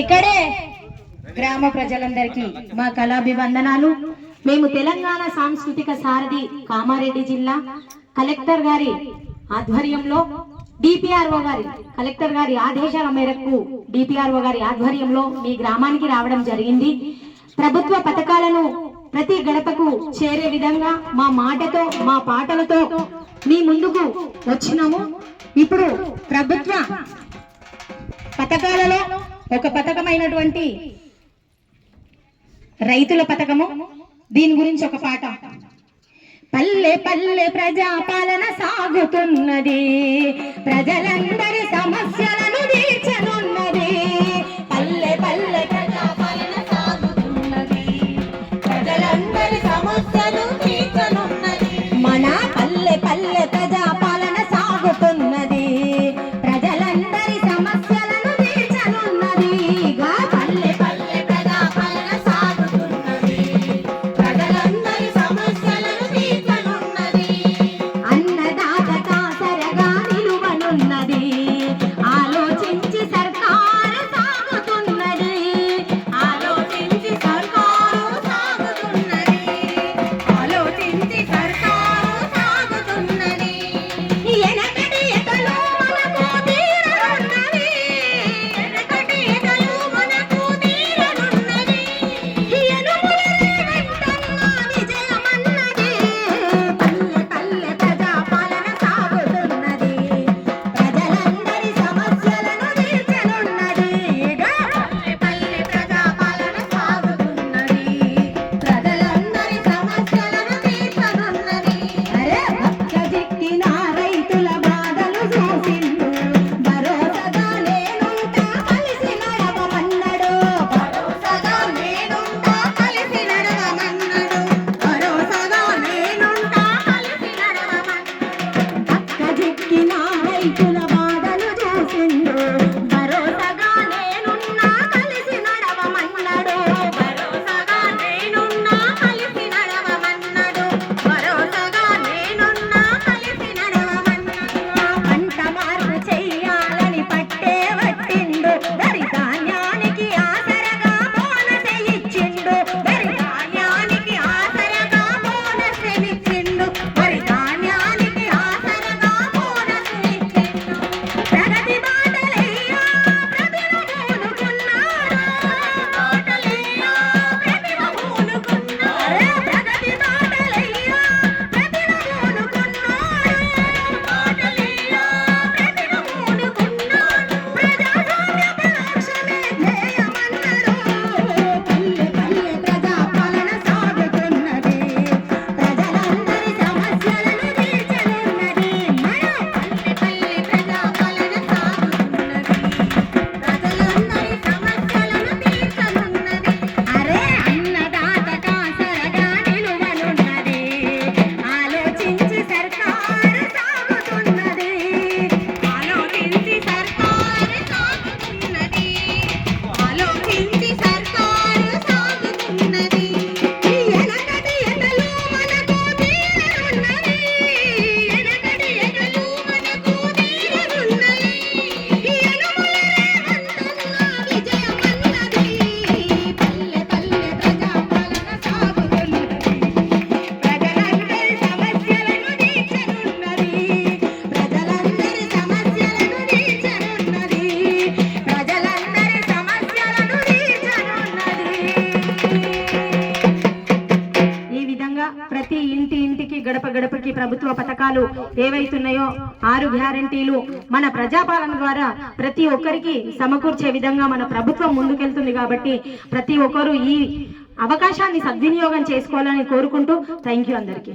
ఇక్కడే గ్రామ ప్రజలందరికీ మా కళాభివందనాలు. మేము తెలంగాణ సాంస్కృతిక సారథి కామారెడ్డి జిల్లా కలెక్టర్ గారి ఆధ్వర్యంలో డిపిఆర్ఓ గారి కలెక్టర్ గారి ఆదేశాల మేరకు డిపిఆర్ఓ గారి ఆధ్వర్యంలో మీ గ్రామానికి రావడం జరిగింది. ప్రభుత్వ పథకాలను ప్రతి గడపకు చేరే విధంగా మా మాటతో మా పాటలతో మీ ముందుకు వచ్చినాము. ఇప్పుడు ప్రభుత్వ పథకాలలో ఒక పథకమైనటువంటి రైతుల పథకము. దీని గురించి ఒక పాట. పల్లె పల్లె ప్రజా పాలన సాగుతున్నది. ప్రజలందరి సమస్య ఇంటి ఇంటికి గడప గడపకి ప్రభుత్వ పథకాలు ఏవైతున్నాయో ఆరు గ్యారంటీలు మన ప్రజాపాలన ద్వారా ప్రతి ఒక్కరికి సమకూర్చే విధంగా మన ప్రభుత్వం ముందుకెళ్తుంది కాబట్టి ప్రతి ఒక్కరూ ఈ అవకాశాన్ని సద్వినియోగం చేసుకోవాలని కోరుకుంటూ థ్యాంక్ యూ అందరికీ.